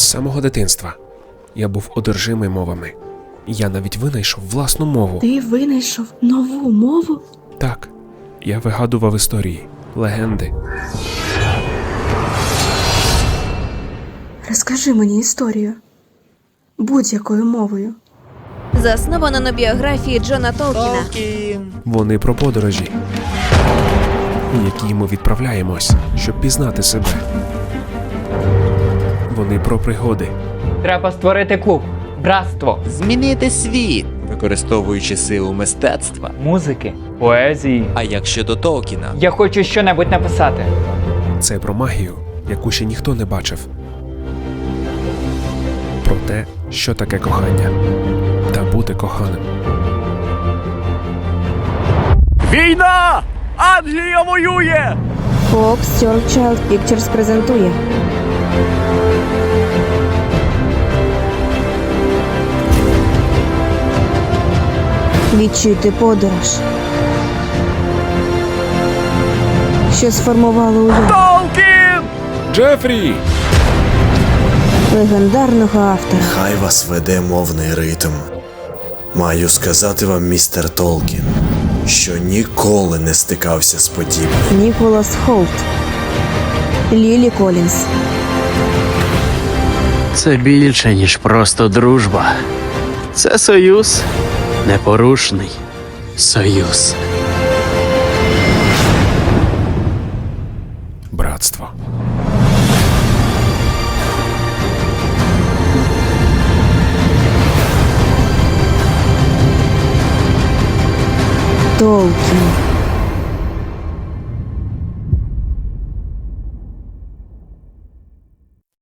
самого дитинства. Я був одержимий мовами. Я навіть винайшов власну мову. Ти винайшов нову мову? Так, я вигадував історії, легенди. Розкажи мені історію. Будь-якою мовою. Засновано на біографії Джона Толкіна. Вони про подорожі, у які ми відправляємось, щоб пізнати себе. Вони про пригоди, Треба створити клуб, братство, Змінити світ, використовуючи силу мистецтва. музики, поезії. А як щодо Толкіна, Я хочу щонебудь написати. це про магію, яку ще ніхто не бачив. Про те, що таке кохання та бути коханим. Війна! Англія воює! Fox Child Pictures презентує Відчуйте подорож, що сформувало уяву Толкін! Джефрі! легендарного автора. Хай вас веде мовний ритм. Маю сказати вам, містер Толкін, що ніколи не стикався з подібним. Ніколас Холт, Лілі Колінс. Це більше, ніж просто дружба. Це союз, непорушний союз. Братство. Толкін.